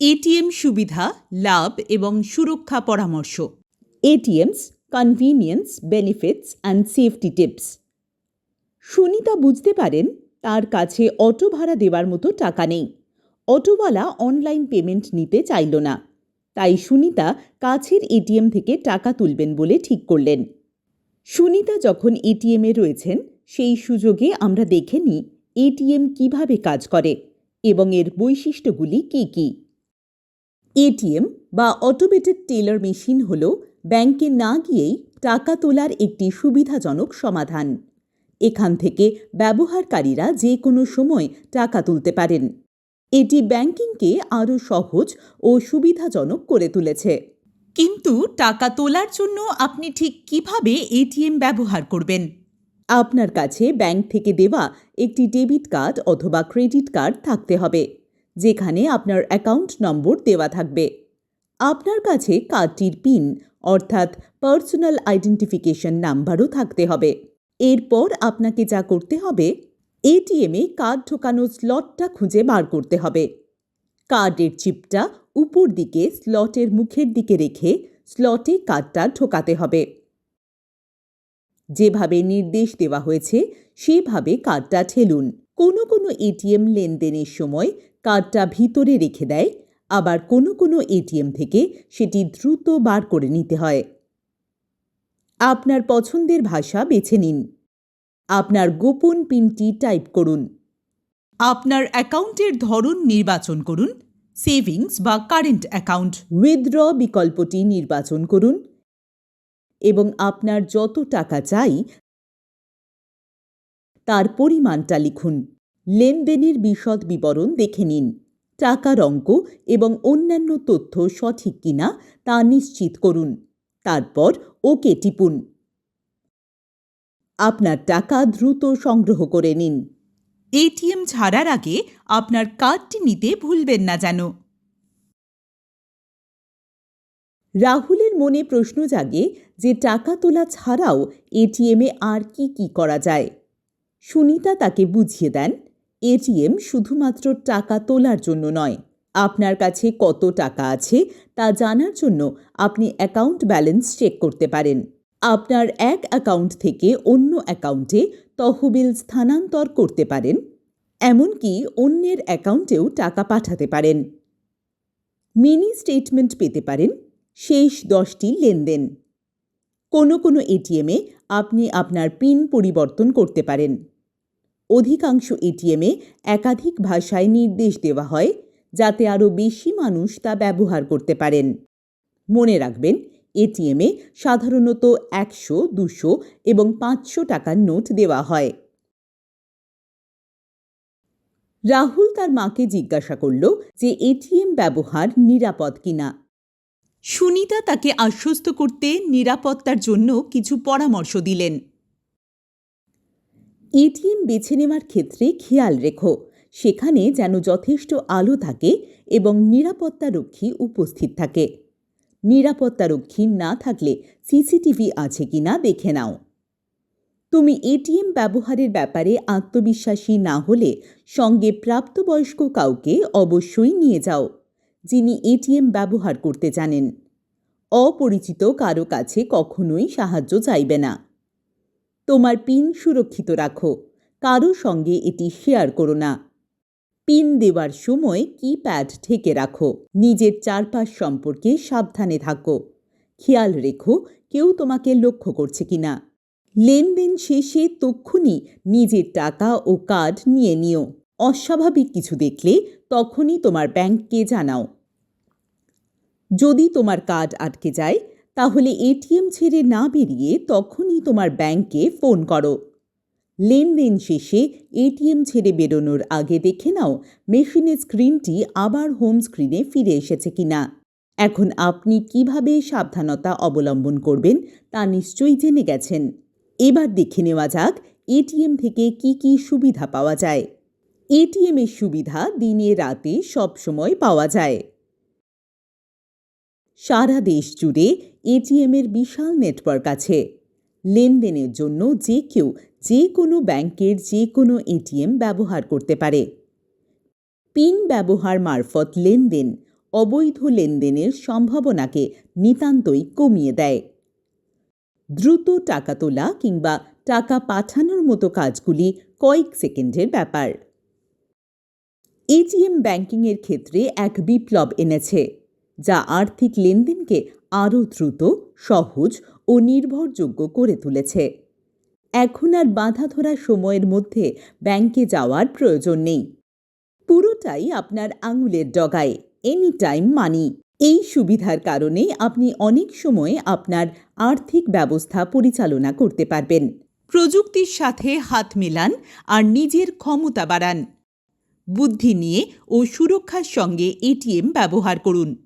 ATM সুবিধা, লাভ এবং সুরক্ষা পরামর্শ। ATMs, convenience, benefits and safety tips. Sunita বুঝতে পারেন তার কাছে অটো ভাড়া দেওয়ার মতো টাকা নেই। অটোওয়ালা অনলাইন পেমেন্ট নিতে চাইল না। তাই সুনিতা কাছের এটিএম থেকে টাকা তুলবেন বলে ঠিক করলেন। সুনিতা যখন এটিএমে রয়েছেন, সেই সুযোগে আমরা দেখে নিই এটিএম কীভাবে কাজ করে এবং এর বৈশিষ্ট্যগুলি কী কী। এটিএম বা অটোমেটেড টেলার মেশিন হল ব্যাংকে না গিয়েই টাকা তোলার একটি সুবিধাজনক সমাধান। এখান থেকে ব্যবহারকারীরা যে কোনো সময় টাকা তুলতে পারেন। এটি ব্যাংকিংকে আরও সহজ ও সুবিধাজনক করে তুলেছে। কিন্তু টাকা তোলার জন্য আপনি ঠিক কীভাবে এটিএম ব্যবহার করবেন? আপনার কাছে ব্যাংক থেকে দেওয়া একটি ডেবিট কার্ড অথবা ক্রেডিট কার্ড থাকতে হবে। যেখানে আপনার অ্যাকাউন্ট নম্বর দেওয়া থাকবে। আপনার কাছে কার্ডটির পিন অর্থাৎ পার্সোনাল আইডেন্টিফিকেশন নাম্বারও থাকতে হবে। এরপর আপনাকে যা করতে হবে এটিএমে কার্ড ঢোকানোর স্লটটা খুঁজে বার করতে হবে। কার্ডের চিপটা উপর দিকে স্লটের মুখের দিকে রেখে স্লটে কার্ডটা ঢোকাতে হবে। যেভাবে নির্দেশ দেওয়া হয়েছে, সেভাবে কার্ডটা ঠেলুন। কোনো কোনো এটিএম লেনদেনের সময় কার্ডটা ভিতরে রেখে দেয়, আবার কোনো কোনো এটিএম থেকে সেটি দ্রুত বার করে নিতে হয়। আপনার পছন্দের ভাষা বেছে নিন। আপনার গোপন পিনটি টাইপ করুন। আপনার অ্যাকাউন্টের ধরন নির্বাচন করুন, সেভিংস বা কারেন্ট অ্যাকাউন্ট। উইথড্র বিকল্পটি নির্বাচন করুন। এবং আপনার যত টাকা চাই, তার পরিমাণটা লিখুন। লেনদেনের বিশদ বিবরণ দেখে নিন। টাকার অঙ্ক এবং অন্যান্য তথ্য সঠিক কিনা তা নিশ্চিত করুন। তারপর ওকে টিপুন। আপনার টাকা দ্রুত সংগ্রহ করে নিন। এটিএম ছাড়ার আগে আপনার কার্ডটি নিতে ভুলবেন না যেন। রাহুলের মনে প্রশ্ন জাগে যে টাকা তোলা ছাড়াও এটিএমে আর কি কি করা যায়। সুনিতা তাকে বুঝিয়ে দেন এটিএম শুধুমাত্র টাকা তোলার জন্য নয়। আপনার কাছে কত টাকা আছে তা জানার জন্য আপনি অ্যাকাউন্ট ব্যালেন্স চেক করতে পারেন। আপনার এক অ্যাকাউন্ট থেকে অন্য অ্যাকাউন্টে তহবিল স্থানান্তর করতে পারেন, এমনকি অন্যের অ্যাকাউন্টেও টাকা পাঠাতে পারেন। মিনি স্টেটমেন্ট পেতে পারেন শেষ দশটি লেনদেন। কোনো কোনো এটিএমে আপনি আপনার পিন পরিবর্তন করতে পারেন। অধিকাংশ এটিএমে একাধিক ভাষায় নির্দেশ দেওয়া হয়, যাতে আরও বেশি মানুষ তা ব্যবহার করতে পারেন। মনে রাখবেন এটিএমে সাধারণত একশো, দুশো এবং পাঁচশো টাকার নোট দেওয়া হয়। রাহুল তার মাকে জিজ্ঞাসা করল যে এটিএম ব্যবহার নিরাপদ কিনা। সুনিতা তাকে আশ্বস্ত করতে নিরাপত্তার জন্য কিছু পরামর্শ দিলেন। এটিএম বেছে নেওয়ার ক্ষেত্রে খেয়াল রেখো। সেখানে যেন যথেষ্ট আলো থাকে এবং নিরাপত্তারক্ষী উপস্থিত থাকে। নিরাপত্তারক্ষী না থাকলে সিসিটিভি আছে কিনা দেখে নাও। তুমি এটিএম ব্যবহারের ব্যাপারে আত্মবিশ্বাসী না হলে সঙ্গে প্রাপ্তবয়স্ক কাউকে অবশ্যই নিয়ে যাও, যিনি এটিএম ব্যবহার করতে জানেন। অপরিচিত কারও কাছে কখনোই সাহায্য চাইবে না। তোমার পিন সুরক্ষিত রাখো। কারও সঙ্গে এটি শেয়ার করো না। পিন দেওয়ার সময় কিপ্যাড ঠেকে রাখো। নিজের চারপাশ সম্পর্কে সাবধানে থাকো। খেয়াল রেখো কেউ তোমাকে লক্ষ্য করছে কিনা। লেনদেন শেষে তক্ষুনি নিজের টাকা ও কার্ড নিয়ে নিও। অস্বাভাবিক কিছু দেখলে তখনই তোমার ব্যাংককে জানাও। যদি তোমার কার্ড আটকে যায় তাহলে এটিএম ছেড়ে না বেরিয়ে তখনই তোমার ব্যাংকে ফোন করো। লেনদেন শেষে এটিএম ছেড়ে বেরোনোর আগে দেখে নাও মেশিনের স্ক্রিনটি আবার হোম স্ক্রিনে ফিরে এসেছে কিনা। এখন আপনি কীভাবে সাবধানতা অবলম্বন করবেন তা নিশ্চয়ই জেনে গেছেন। এবার দেখে নেওয়া যাক এটিএম থেকে কি কি সুবিধা পাওয়া যায়। এটিএমের সুবিধা দিনে রাতে সবসময় পাওয়া যায়। সারা দেশ জুড়ে এটিএমের বিশাল নেটওয়ার্ক আছে। লেনদেনের জন্য যে কেউ যে কোনো ব্যাংকের যে কোনো এটিএম ব্যবহার করতে পারে। পিন ব্যবহার মারফত লেনদেন, অবৈধ লেনদেনের সম্ভাবনাকে নিতান্তই কমিয়ে দেয়। দ্রুত টাকা তোলা কিংবা টাকা পাঠানোর মতো কাজগুলি কয়েক সেকেন্ডের ব্যাপার। এটিএম ব্যাংকিংয়ের ক্ষেত্রে এক বিপ্লব এনেছে। যা আর্থিক লেনদেনকে আরও দ্রুত, সহজ ও নির্ভরযোগ্য করে তুলেছে। এখন আর বাধা ধরা সময়ের মধ্যে ব্যাংকে যাওয়ার প্রয়োজন নেই। পুরোটাই আপনার আঙুলের ডগায় এনি টাইম মানি এই সুবিধার কারণে আপনি অনেক সময় আপনার আর্থিক ব্যবস্থা পরিচালনা করতে পারবেন। প্রযুক্তির সাথে হাত মেলান আর নিজের ক্ষমতা বাড়ান। বুদ্ধি নিয়ে ও সুরক্ষার সঙ্গে এটিএম ব্যবহার করুন।